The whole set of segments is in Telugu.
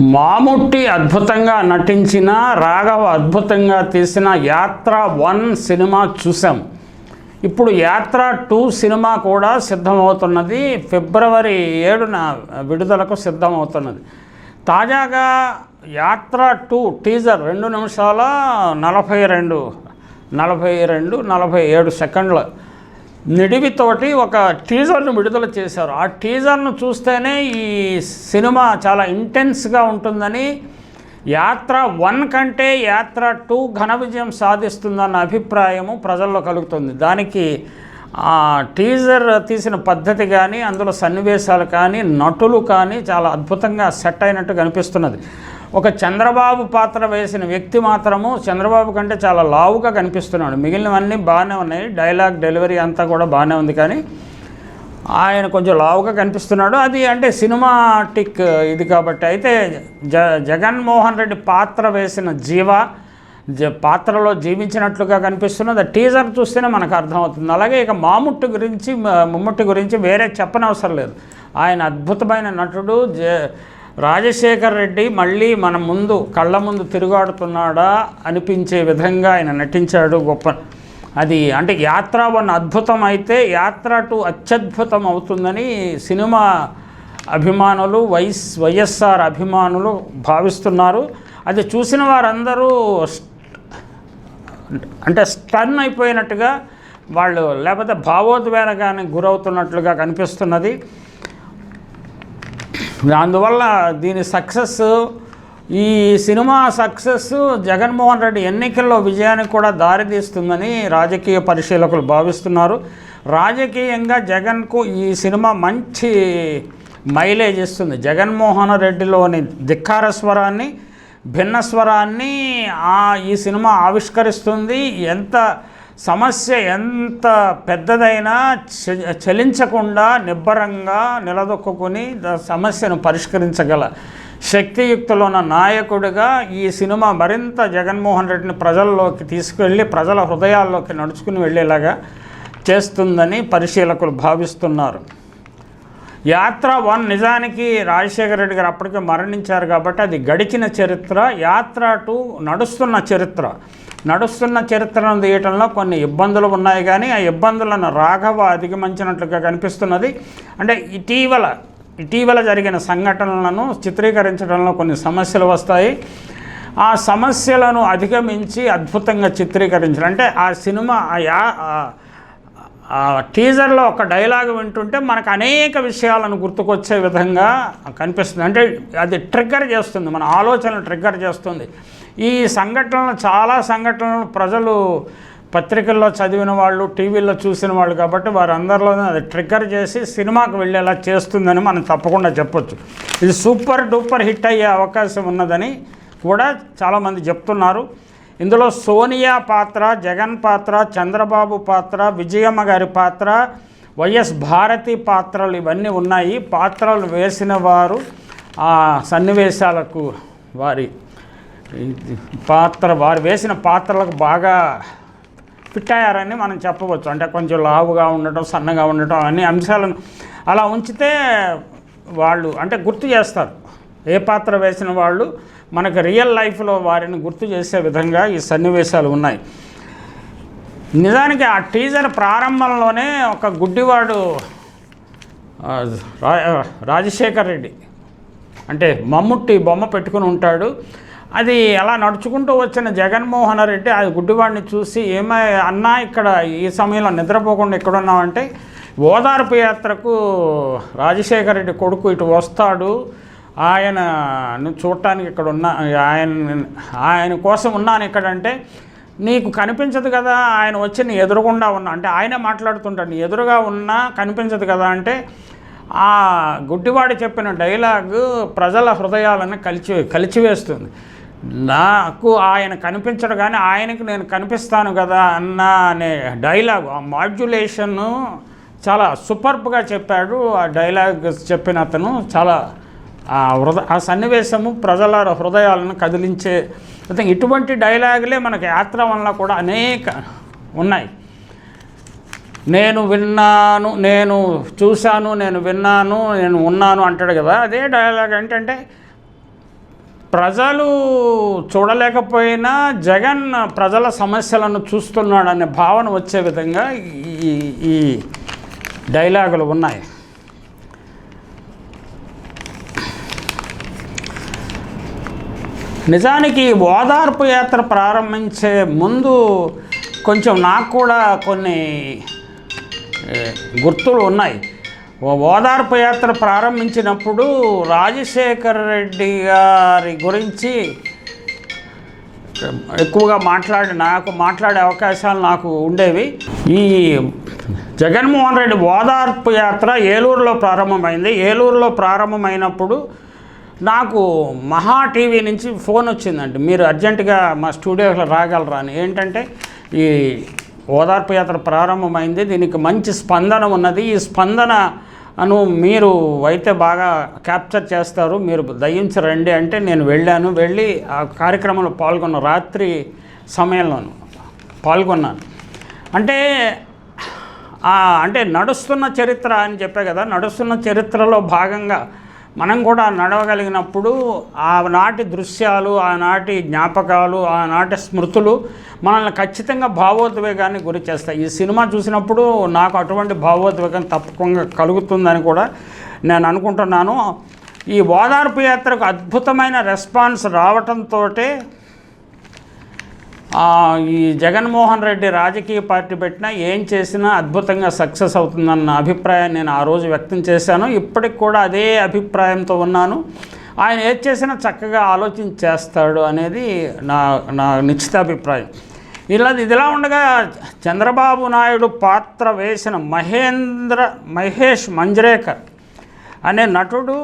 మాముట్టి అద్భుతంగా నటించిన రాఘవ అద్భుతంగా తీసిన యాత్ర వన్ సినిమా చూసాం ఇప్పుడు యాత్ర టూ సినిమా కూడా సిద్ధమవుతున్నది. ఫిబ్రవరి ఏడున విడుదలకు సిద్ధమవుతున్నది. తాజాగా యాత్ర టూ టీజర్ రెండు నిమిషాల నలభై రెండు నలభై రెండు నలభై ఏడు సెకండ్ల. నిడివితోటి ఒక టీజర్ను విడుదల చేశారు. ఆ టీజర్ను చూస్తేనే ఈ సినిమా చాలా ఇంటెన్స్గా ఉంటుందని యాత్ర వన్ కంటే యాత్ర టూ ఘన విజయం సాధిస్తుందన్న అభిప్రాయము ప్రజల్లో కలుగుతుంది. దానికి ఆ టీజర్ తీసిన పద్ధతి కానీ అందులో సన్నివేశాలు కానీ నటులు కానీ చాలా అద్భుతంగా సెట్ అయినట్టు కనిపిస్తున్నది ఒక చంద్రబాబు పాత్ర వేసిన వ్యక్తి మాత్రము చంద్రబాబు కంటే చాలా లావుగా కనిపిస్తున్నాడు. మిగిలినవన్నీ బాగానే ఉన్నాయి. డైలాగ్ డెలివరీ అంతా కూడా బాగానే ఉంది కానీ ఆయన కొంచెం లావుగా కనిపిస్తున్నాడు. అది అంటే సినిమాటిక్ ఇది కాబట్టి అయితే జ జగన్మోహన్ రెడ్డి పాత్ర వేసిన జీవ జ పాత్రలో జీవించినట్లుగా కనిపిస్తున్నది. టీజర్ చూస్తేనే మనకు అర్థమవుతుంది. అలాగే ఇక మాముట్టు గురించి మ- మమ్ముట్టి గురించి వేరే చెప్పనవసరం లేదు. ఆయన అద్భుతమైన నటుడు. జ రాజశేఖర్ రెడ్డి మళ్ళీ మన ముందు కళ్ళ ముందు తిరుగాడుతున్నాడా అనిపించే విధంగా ఆయన నటించాడు గొప్ప అది అంటే యాత్ర వన్ అద్భుతం అయితే యాత్ర టూ అత్యద్భుతం అవుతుందని సినిమా అభిమానులు వైఎస్ వైఎస్ఆర్ అభిమానులు భావిస్తున్నారు. అది చూసిన వారందరూ అంటే స్టన్ అయిపోయినట్టుగా వాళ్ళు లేకపోతే భావోద్వేగానికి గురవుతున్నట్లుగా కనిపిస్తున్నది. అందువల్ల దీని సక్సెస్ ఈ సినిమా సక్సెస్ జగన్మోహన్ రెడ్డి ఎన్నికల్లో విజయానికి కూడా దారితీస్తుందని రాజకీయ పరిశీలకులు భావిస్తున్నారు. రాజకీయంగా జగన్కు ఈ సినిమా మంచి మైలేజ్ ఇస్తుంది. జగన్మోహన్ రెడ్డిలోని ధిక్కార స్వరాన్ని భిన్న స్వరాన్ని ఈ సినిమా ఆవిష్కరిస్తుంది. ఎంత సమస్య ఎంత పెద్దదైనా చ- చలించకుండా నిబ్బరంగా నిలదొక్కుని సమస్యను పరిష్కరించగల శక్తియుక్తులు ఉన్న నాయకుడిగా ఈ సినిమా మరింత జగన్మోహన్ రెడ్డిని ప్రజల్లోకి తీసుకెళ్ళి ప్రజల హృదయాల్లోకి నడుచుకుని వెళ్ళేలాగా చేస్తుందని పరిశీలకులు భావిస్తున్నారు. యాత్ర వన్ నిజానికి రాజశేఖర రెడ్డి గారు అప్పటికే మరణించారు కాబట్టి అది గడిచిన చరిత్ర యాత్ర టూ నడుస్తున్న చరిత్ర. నడుస్తున్న చరిత్రను తీయటంలో కొన్ని ఇబ్బందులు ఉన్నాయి కానీ ఆ ఇబ్బందులను రాఘవ అధిగమించినట్లుగా కనిపిస్తున్నది. అంటే ఇటీవల ఇటీవల జరిగిన సంఘటనలను చిత్రీకరించడంలో కొన్ని సమస్యలు వస్తాయి. ఆ సమస్యలను అధిగమించి అద్భుతంగా చిత్రీకరించడం. అంటే ఆ సినిమా ఆ యా టీజర్లో ఒక డైలాగ్ వింటుంటే మనకు అనేక విషయాలను గుర్తుకొచ్చే విధంగా కనిపిస్తుంది. అంటే అది ట్రిగ్గర్ చేస్తుంది మన ఆలోచనలు ట్రిగ్గర్ చేస్తుంది. ఈ సంఘటనలు చాలా సంఘటనలు. ప్రజలు పత్రికల్లో చదివిన వాళ్ళు టీవీల్లో చూసిన వాళ్ళు కాబట్టి వారందరిలోనూ అది ట్రిగ్గర్ చేసి సినిమాకు వెళ్ళేలా చేస్తుందని మనం తప్పకుండా చెప్పొచ్చు. ఇది సూపర్ డూపర్ హిట్ అయ్యే అవకాశం ఉన్నదని కూడా చాలామంది చెప్తున్నారు. ఇందులో సోనియా పాత్ర జగన్ పాత్ర చంద్రబాబు పాత్ర విజయమ్మ గారి పాత్ర వైఎస్ భారతి పాత్రలు ఇవన్నీ ఉన్నాయి. పాత్రలు వేసిన వారు ఆ సన్నివేశాలకు వారి పాత్ర వారు వేసిన పాత్రలకు బాగా ఫిట్ అయ్యారని మనం చెప్పవచ్చు. అంటే కొంచెం లావుగా ఉండటం సన్నగా ఉండటం అన్ని అంశాలను అలా ఉంచితే వాళ్ళు అంటే గుర్తు చేస్తారు. ఏ పాత్ర వేసిన వాళ్ళు మనకు రియల్ లైఫ్లో వారిని గుర్తు చేసే విధంగా ఈ సన్నివేశాలు ఉన్నాయి. నిజానికి ఆ టీజర్ ప్రారంభంలోనే ఒక గుడ్డివాడు రాజశేఖర్ రెడ్డి అంటే మమ్ముట్టి బొమ్మ పెట్టుకుని ఉంటాడు. అది అలా నడుచుకుంటూ వచ్చిన జగన్మోహన్ రెడ్డి ఆ గుడ్డివాడిని చూసి ఏమై అన్నా ఇక్కడ ఈ సమయంలో నిద్రపోకుండా ఎక్కడున్నామంటే ఓదార్పు యాత్రకు రాజశేఖర రెడ్డి కొడుకు ఇటు వస్తాడు. ఆయన చూడటానికి ఇక్కడ ఉన్న ఆయన ఆయన కోసం ఉన్నాను ఇక్కడంటే నీకు కనిపించదు కదా ఆయన వచ్చి నీ ఎదురుగుండా ఉన్నా. అంటే ఆయనే మాట్లాడుతుంటాడు నీ ఎదురుగా ఉన్నా కనిపించదు కదా అంటే ఆ గుడ్డివాడు చెప్పిన డైలాగ్ ప్రజల హృదయాలను కలిచి కలిచివేస్తుంది. నాకు ఆయన కనిపించడు కానీ ఆయనకి నేను కనిపిస్తాను కదా అన్న అనే డైలాగ్ ఆ మాడ్యులేషన్ను చాలా సూపర్బ్గా చెప్పాడు. ఆ డైలాగ్ చెప్పిన అతను చాలా ఆ హృద ఆ సన్నివేశము ప్రజల హృదయాలను కదిలించే ఇటువంటి డైలాగులే మనకి యాత్ర వల్ల కూడా అనేక ఉన్నాయి. నేను విన్నాను నేను చూశాను నేను విన్నాను నేను ఉన్నాను అంటాడు కదా. అదే డైలాగ్ ఏంటంటే ప్రజలు చూడలేకపోయినా జగన్ ప్రజల సమస్యలను చూస్తున్నాడనే భావన వచ్చే విధంగా ఈ ఈ డైలాగులు ఉన్నాయి. నిజానికి ఓదార్పు యాత్ర ప్రారంభించే ముందు కొంచెం నాకు కూడా కొన్ని గుర్తులు ఉన్నాయి. ఓదార్పు యాత్ర ప్రారంభించినప్పుడు రాజశేఖర్ రెడ్డి గారి గురించి ఎక్కువగా మాట్లాడి నాకు మాట్లాడే అవకాశాలు నాకు ఉండేవి. ఈ జగన్మోహన్ రెడ్డి ఓదార్పు యాత్ర ఏలూరులో ప్రారంభమైంది. ఏలూరులో ప్రారంభమైనప్పుడు నాకు మహా టీవీ నుంచి ఫోన్ వచ్చిందండి. మీరు అర్జెంటుగా మా స్టూడియోలో రాగలరా అని. ఏంటంటే ఈ ఓదార్పు యాత్ర ప్రారంభమైంది. దీనికి మంచి స్పందన ఉన్నది. ఈ స్పందన అను మీరు అయితే బాగా క్యాప్చర్ చేస్తారు. మీరు దయించి రండి అంటే నేను వెళ్ళాను. వెళ్ళి ఆ కార్యక్రమంలో పాల్గొన్న రాత్రి సమయంలోను పాల్గొన్నాను. అంటే అంటే నడుస్తున్న చరిత్ర అని చెప్పే కదా నడుస్తున్న చరిత్రలో భాగంగా మనం కూడా నడవగలిగినప్పుడు ఆనాటి దృశ్యాలు ఆనాటి జ్ఞాపకాలు ఆనాటి స్మృతులు మనల్ని ఖచ్చితంగా భావోద్వేగాన్ని గురి చేస్తాయి. ఈ సినిమా చూసినప్పుడు నాకు అటువంటి భావోద్వేగం తప్పకుండా కలుగుతుందని కూడా నేను అనుకుంటున్నాను. ఈ ఓదార్పు యాత్రకు అద్భుతమైన రెస్పాన్స్ రావటంతో ఈ జగన్మోహన్ రెడ్డి రాజకీయ పార్టీ పెట్టినా ఏం చేసినా అద్భుతంగా సక్సెస్ అవుతుందన్న అభిప్రాయాన్ని నేను ఆ రోజు వ్యక్తం చేశాను. ఇప్పటికి కూడా అదే అభిప్రాయంతో ఉన్నాను. ఆయన ఏది చేసినా చక్కగా ఆలోచించి చేస్తాడు అనేది నా నా నిశ్చిత అభిప్రాయం ఇలా ఇదిలా ఉండగా చంద్రబాబు నాయుడు పాత్ర వేసిన మహేంద్ర మహేష్ మంజ్రేకర్ అనే నటుడు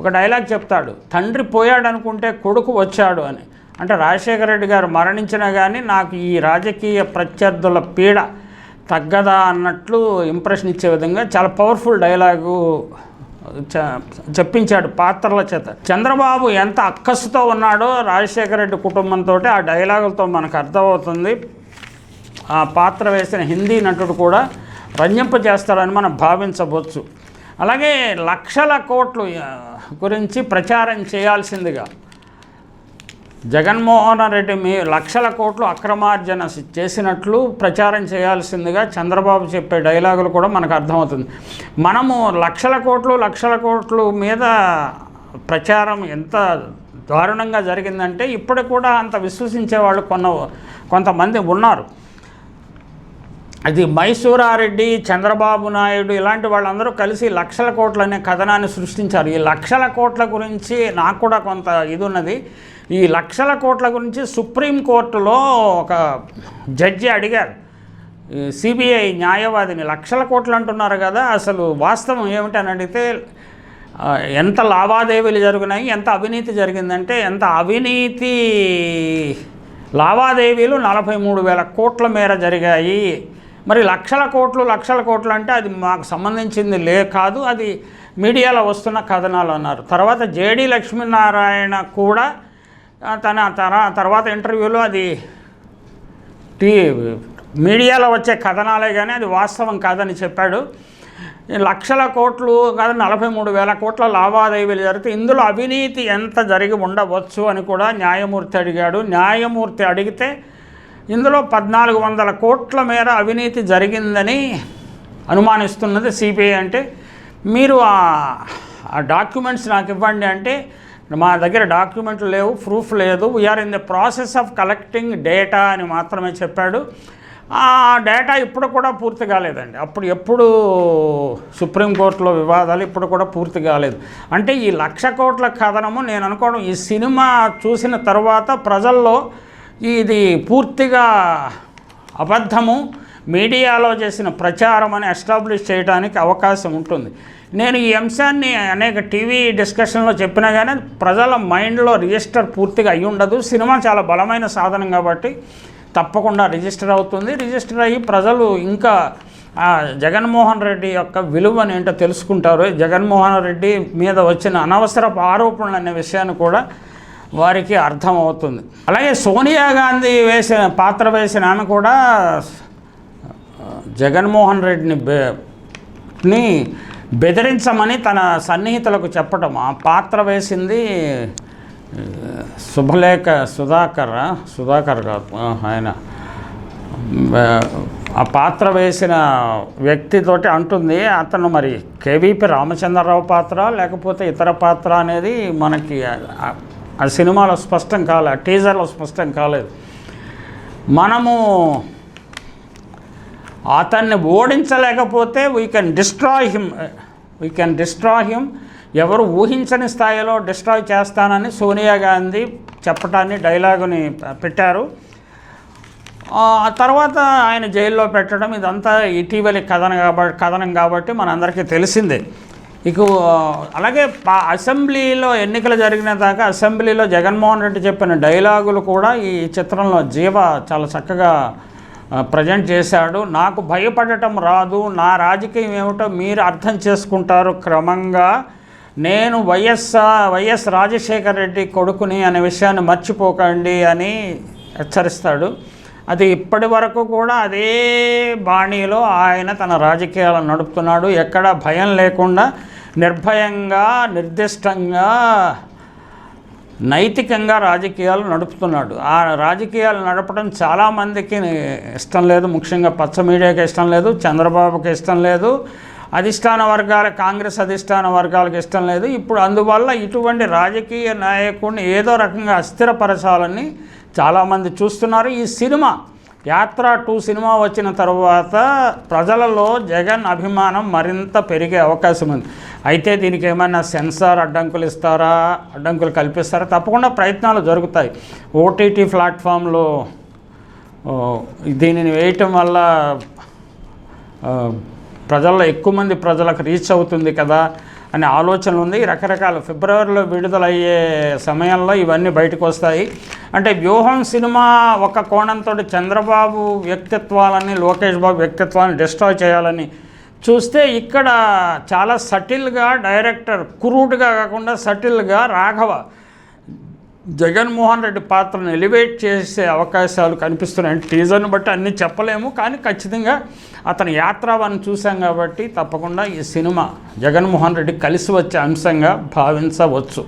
ఒక డైలాగ్ చెప్తాడు తండ్రి పోయాడు అనుకుంటే కొడుకు వచ్చాడు అని. అంటే రాజశేఖర రెడ్డి గారు మరణించినా కానీ నాకు ఈ రాజకీయ ప్రత్యర్థుల పీడ తగ్గదా అన్నట్లు ఇంప్రెషన్ ఇచ్చే విధంగా చాలా పవర్ఫుల్ డైలాగు చ- చెప్పించాడు పాత్రల చేత. చంద్రబాబు ఎంత అక్కసుతో ఉన్నాడో రాజశేఖర రెడ్డి కుటుంబంతో ఆ డైలాగులతో మనకు అర్థమవుతుంది. ఆ పాత్ర వేసిన హిందీ నటుడు కూడా రంజింపజేస్తాడని మనం భావించవచ్చు. అలాగే లక్షల కోట్లు గురించి ప్రచారం చేయాల్సిందిగా జగన్మోహన్ రెడ్డి మీ లక్షల కోట్లు అక్రమార్జన చేసినట్లు ప్రచారం చేయాల్సిందిగా చంద్రబాబు చెప్పే డైలాగులు కూడా మనకు అర్థమవుతుంది. మనము లక్షల కోట్లు లక్షల కోట్లు మీద ప్రచారం ఎంత దారుణంగా జరిగిందంటే ఇప్పుడు కూడా అంత విశ్వసించే వాళ్ళు కొన్న కొంతమంది ఉన్నారు. అది మైసూరారెడ్డి చంద్రబాబు నాయుడు ఇలాంటి వాళ్ళందరూ కలిసి లక్షల కోట్ల అనే కథనాన్ని సృష్టించారు. ఈ లక్షల కోట్ల గురించి నాకు కూడా కొంత ఇది ఉన్నది ఈ లక్షల కోట్ల గురించి సుప్రీంకోర్టులో ఒక జడ్జి అడిగారు. సిబిఐ న్యాయవాదిని లక్షల కోట్లు అంటున్నారు కదా అసలు వాస్తవం ఏమిటని అడిగితే ఎంత లావాదేవీలు జరిగినాయి ఎంత అవినీతి జరిగిందంటే ఎంత అవినీతి లావాదేవీలు నలభై మూడు వేల కోట్ల మేర జరిగాయి. మరి లక్షల కోట్లు లక్షల కోట్లు అంటే అది మాకు సంబంధించింది లే కాదు అది మీడియాలో వస్తున్న కథనాలు అన్నారు. తర్వాత జేడి లక్ష్మీనారాయణ కూడా తన తన తర్వాత ఇంటర్వ్యూలో అది టీ మీడియాలో వచ్చే కథనాలే కానీ అది వాస్తవం కాదని చెప్పాడు. లక్షల కోట్లు కాదు నలభై మూడు వేల కోట్ల లావాదేవీలు జరిగితే ఇందులో అవినీతి ఎంత జరిగి ఉండవచ్చు అని కూడా న్యాయమూర్తి అడిగాడు. న్యాయమూర్తి అడిగితే ఇందులో పద్నాలుగు వందల కోట్ల మేర అవినీతి జరిగిందని అనుమానిస్తున్నది సిబిఐ అంటే మీరు ఆ ఆ డాక్యుమెంట్స్ నాకు ఇవ్వండి అంటే మా దగ్గర డాక్యుమెంట్లు లేవు ప్రూఫ్ లేదు we're in the process of collecting data అని మాత్రమే చెప్పాడు. ఆ డేటా ఇప్పుడు కూడా పూర్తి కాలేదండి. అప్పుడు ఎప్పుడు సుప్రీంకోర్టులో వివాదాలు ఇప్పుడు కూడా పూర్తి కాలేదు. అంటే ఈ లక్ష కోట్ల కథనము నేను అనుకోవడం ఈ సినిమా చూసిన తర్వాత ప్రజల్లో ఇది పూర్తిగా అబద్ధము. మీడియాలో చేసిన ప్రచారం అని ఎస్టాబ్లిష్ చేయడానికి అవకాశం ఉంటుంది. నేను ఈ అంశాన్ని అనేక టీవీ డిస్కషన్లో చెప్పినా కానీ ప్రజల మైండ్లో రిజిస్టర్ పూర్తిగా అయి ఉండదు. సినిమా చాలా బలమైన సాధనం కాబట్టి తప్పకుండా రిజిస్టర్ అవుతుంది. రిజిస్టర్ అయ్యి ప్రజలు ఇంకా జగన్మోహన్ రెడ్డి యొక్క విలువను ఏంటో తెలుసుకుంటారు. జగన్మోహన్ రెడ్డి మీద వచ్చిన అనవసరపు ఆరోపణలు అనే విషయాన్ని కూడా వారికి అర్థమవుతుంది. అలాగే సోనియా గాంధీ వేసిన పాత్ర వేసిన ఆమె కూడా జగన్మోహన్ రెడ్డిని బే- ని బెదిరించమని తన సన్నిహితులకు చెప్పటం. ఆ పాత్ర వేసింది శుభలేఖ సుధాకర్ సుధాకర్ కాదు ఆయన. ఆ పాత్ర వేసిన వ్యక్తితోటి అంటుంది అతను మరి కేవీపీ రామచంద్రరావు పాత్ర లేకపోతే ఇతర పాత్ర అనేది మనకి ఆ- సినిమాలో స్పష్టం కాలేదు టీజర్లో స్పష్టం కాలేదు. మనము అతన్ని ఓడించలేకపోతే we can destroy him we can destroy him ఎవరు ఊహించని స్థాయిలో డిస్ట్రాయ్ చేస్తానని సోనియా గాంధీ చెప్పటాన్ని డైలాగుని పెట్టారు. ఆ తర్వాత ఆయన జైల్లో పెట్టడం ఇదంతా ఇటీవలి కథనం కాబట్టి కథనం కాబట్టి మనందరికీ తెలిసిందే. ఇక అలాగే పా- అసెంబ్లీలో ఎన్నికలు జరిగిన దాకా అసెంబ్లీలో జగన్మోహన్ రెడ్డి చెప్పిన డైలాగులు కూడా ఈ చిత్రంలో జీవ చాలా చక్కగా ప్రజెంట్ చేశాడు. నాకు భయపడటం రాదు. నా రాజకీయం ఏమిటో మీరు అర్థం చేసుకుంటారు క్రమంగా. నేను వైఎస్ వైఎస్ రాజశేఖర రెడ్డి కొడుకుని అనే విషయాన్ని మర్చిపోకండి అని హెచ్చరిస్తాడు. అది ఇప్పటి వరకు కూడా అదే బాణీలో ఆయన తన రాజకీయాలను నడుపుతున్నాడు. ఎక్కడ భయం లేకుండా నిర్భయంగా నిర్దిష్టంగా నైతికంగా రాజకీయాలు నడుపుతున్నాడు. ఆ రాజకీయాలు నడపడం చాలామందికి ఇష్టం లేదు. ముఖ్యంగా పచ్చ మీడియాకి ఇష్టం లేదు చంద్రబాబుకి ఇష్టం లేదు అధిష్టాన వర్గాల కాంగ్రెస్ అధిష్టాన వర్గాలకు ఇష్టం లేదు. ఇప్పుడు అందువల్ల ఇటువంటి రాజకీయ నాయకుడిని ఏదో రకంగా అస్థిరపరచాలని చాలామంది చూస్తున్నారు. ఈ సినిమా యాత్ర టూ సినిమా వచ్చిన తర్వాత ప్రజలలో జగన్ అభిమానం మరింత పెరిగే అవకాశం ఉంది. అయితే దీనికి ఏమైనా సెన్సార్ అడ్డంకులు ఇస్తారా? అడ్డంకులు కల్పిస్తారా? తప్పకుండా ప్రయత్నాలు జరుగుతాయి. ఓటీటీ ప్లాట్ఫామ్లో దీనిని వేయటం వల్ల ప్రజల్లో ఎక్కువ మంది ప్రజలకు రీచ్ అవుతుంది కదా అనే ఆలోచన ఉంది. రకరకాల ఫిబ్రవరిలో విడుదలయ్యే సమయంలో ఇవన్నీ బయటకు వస్తాయి. అంటే వ్యూహం సినిమా ఒక కోణంతో చంద్రబాబు వ్యక్తిత్వాలని లోకేష్ బాబు వ్యక్తిత్వాన్ని డిస్ట్రాయ్ చేయాలని చూస్తే ఇక్కడ చాలా సటిల్గా డైరెక్టర్ కురూటుగా కాకుండా సటిల్గా రాఘవ జగన్మోహన్ రెడ్డి పాత్రను ఎలివేట్ చేసే అవకాశాలు కనిపిస్తున్నాయి. టీజర్ని బట్టి అన్నీ చెప్పలేము కానీ ఖచ్చితంగా అతని యాత్రావాన్ని చూసాం కాబట్టి తప్పకుండా ఈ సినిమా జగన్మోహన్ రెడ్డి కలిసి వచ్చే అంశంగా భావించవచ్చు.